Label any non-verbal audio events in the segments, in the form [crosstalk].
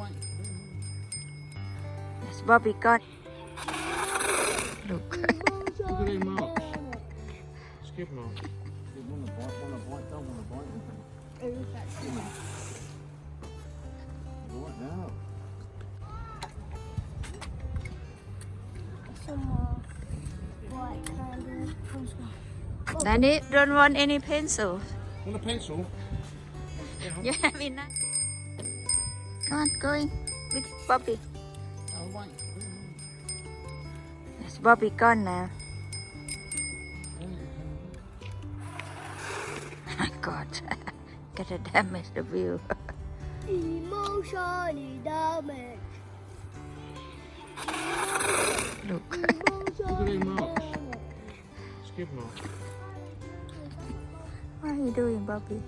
white. Yes, Bobby got. Look. Look at them marks. Skip marks. They want to bite, want to bite, don't want to bite. Right now. Some white kind of postcard. Danny, don't want any pencil. Want a pencil? You have enough. Come on, going with Bobby. Oh, white. Yes, Bobby gone now. [laughs] My God. [laughs] Gotta damage the view. Emotionally damaged. Look. Look at them marks. Skip marks. What are you doing, Bobby?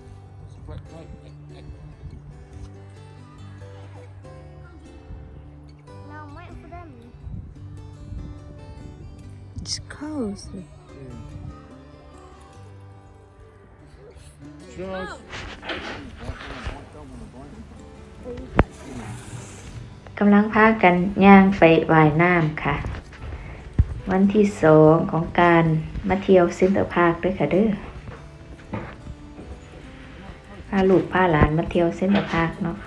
It's close. Charles. กำลังพากันย่างไฟว่ายน้ำค่ะ วันที่สองของการมาเที่ยวเซ็นเตอร์พาร์คด้วยค่ะเด้อพาลูกพาหลานมาเที่ยวเซ็นเตอร์พาร์คเนาะ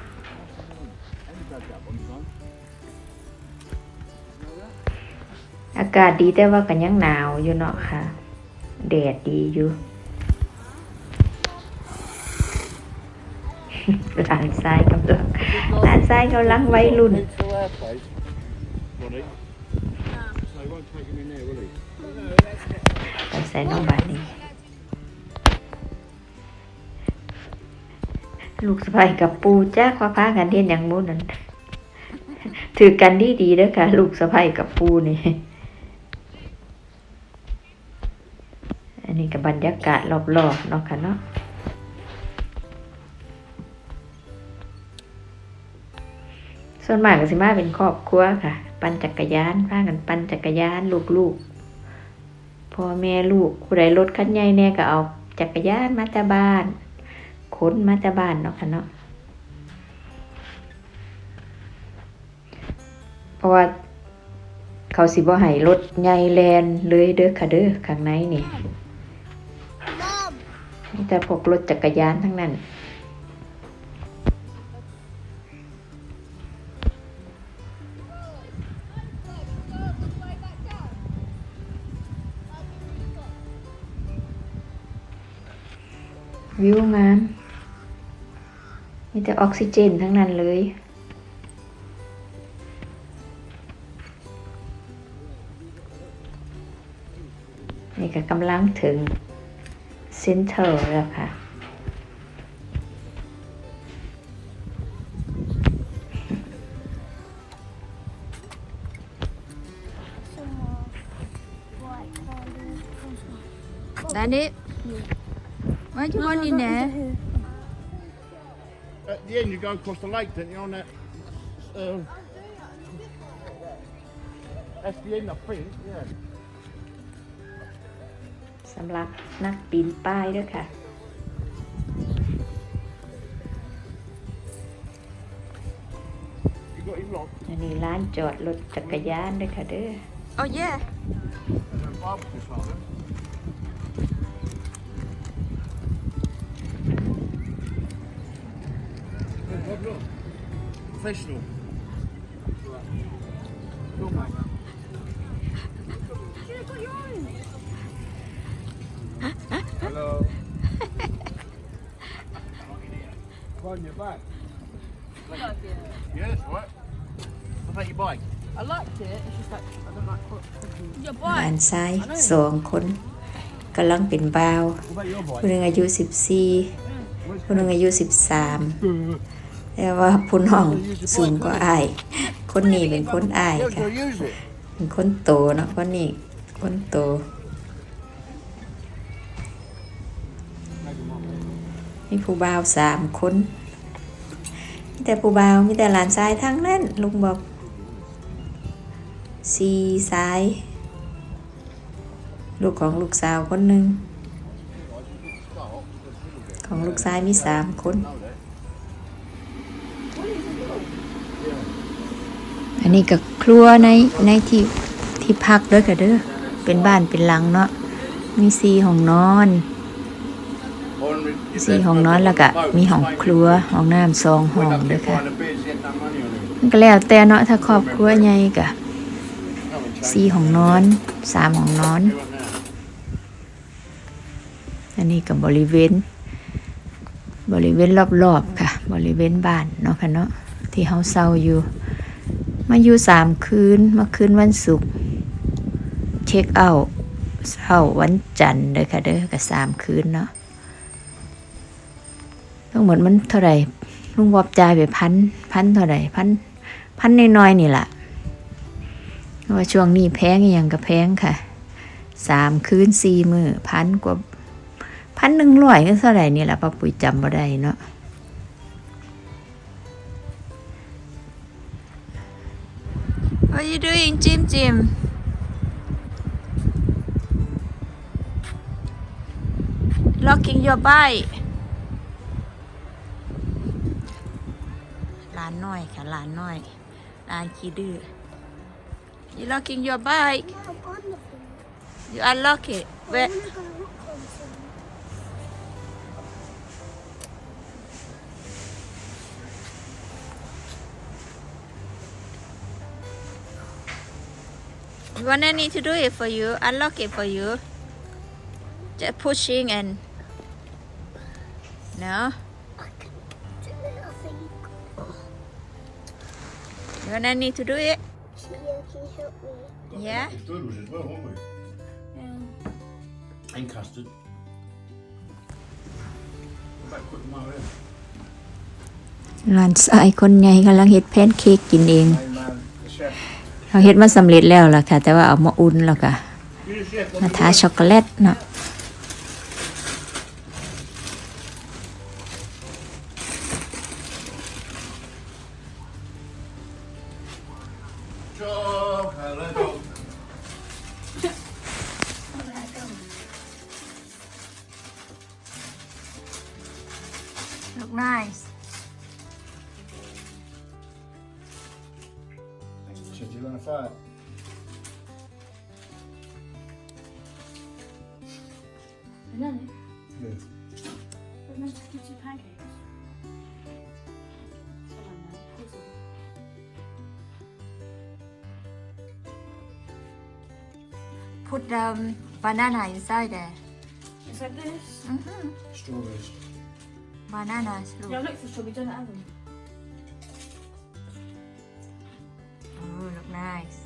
อากาศดีแต่ว่ากันยังหนาวอยู่เนาะค่ะแดดดีอยู่หลานซ้ายกำลังหลานซ้ายกำลังวัยรุ่น ไปใส่น้องบานี้ลูกสะใภ้กับปูจ้าคว้าพากันเทียนอย่างมู้นั่นถือกันดีดีเด้อค่ะ ลูกสะใภ้กับปูนี่ นนี้กับบรรยากาศรอบๆเนาะค่ะเนาะส่วนมากก็สิมาเป็นครอบครัวค่ะ ปั่นจักรยานพากันปั่นจักรยานลูกๆพ่อแม่ลูกผู้ใดรถคันใหญ่แน่ก็เอาจักรยานมาจากบ้านขนมาจากบ้านเนาะค่ะเนาะเพราะว่าเขาสิบ่ให้รถใหญ่แลนเลยเด้อค่ะเด้อข้างในนี่ มีแต่พวกรถจักรยานทั้งนั้น วิวงาม มีแต่ออกซิเจนทั้งนั้นเลยนี่ก็กำลังถึง เซ็นเตอร์แล้วค่ะ Some more white kind of postcard. Danny, why do you want in there? At the end, you go across the lake, don't you, on that... Uh, that's the end, I think, yeah. สำหรับนักปีนป้ายด้วยค่ะ You got him locked. อันนี้ร้านจอดรถจักรยานด้วยค่ะเด้อ Oh yeah And a barbecue salad. Look, look, look. On your back. Yes, what? What about your bike? I liked it. It's just like I don't like hot cookies. Your บ้า bike. นซ้ายสองคนกำลังเป็นบ่าว What about your ผู้ bike? หนึ่งอายุสิบสี่ผู้หนึ่งอายุสิบสามแต่ว่าผู้น้องสูงกว่าอาย คนนี้เป็นคนอาย Yeah, ค่ะ you'll use it. เป็นคนโตเนาะคนนี้คนโต มีผู้บ่าวสามคนมีแต่ผู้บ่าวมีแต่หลานชายทั้งนั้นลุงบอกสี่สาย ลูกของลูกสาวคนหนึ่งของลูกชายมีสามคน อันนี้ก็ครัวในในที่ที่พักเด้อค่ะเด้อ เป็นบ้านเป็นหลังเนาะ มีสีห้องนอน สีห้องนอนแล้วก็มีห้องครัวห้องน้ำสองห้องเด้อค่ะมันก็แล้วแต่เนาะถ้าครอบครัวใหญ่ก็สี่ห้องนอนสามห้องนอน อันนี้ก็บบริเวณ บริเวณรอบๆค่ะ บริเวณบ้านเนาะค่ะเนาะที่เฮาเซาอยู่ มาอยู่สามคืนมาคืนวันศุกร์เช็คเอาท์เช้าวันจันทร์เด้อค่ะเด้อก็สามคืนเนาะ ทั้งหมดมันเท่าไหร่ลุงวอบจ่ายไปพันพันเท่าไหร่พันพันน้อยๆนี่แหละเพราะว่าช่วงนี้แพงอหย่างกับแพงค่ะสามคืนสี่มือพันกว่าพันหนึ่งร้อยก็เท่าไหร่นี่แหละป้าปุ๋ยจำบ่ได้เนาะ What are you doing, Jim Jim? Locking your bike. านน้อยค่ะหลานน้อยหลานขี้ดื้อ You locking your bike? you unlock it. Where? You want any to do it for you. Unlock it for you. Just pushing and no. You wanna need to do it. Yeah, can you help me? Yeah. Doodles as well, won't we? And custard. What about quick mile in? หลานชายคนใหญ่กำลังเฮ็ดแพนเค้กกินเอง Hey man, the chef. เราเฮ็ดมาสำเร็จแล้วล่ะค่ะ แต่ว่าเอามาอุ่นแล้วก็ You the chef. มาทาช็อกโกแลตเนาะ Job, Look nice Chef, you gonna fire? No, Yeah. we're meant to give you pancakes. put the banana inside there It's like this. mm-hmm. Strawberries. banana shrub. Now look for shrub, Oh, look nice.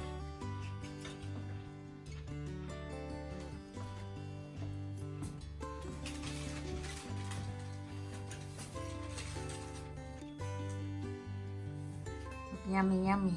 them. Yummy, yummy.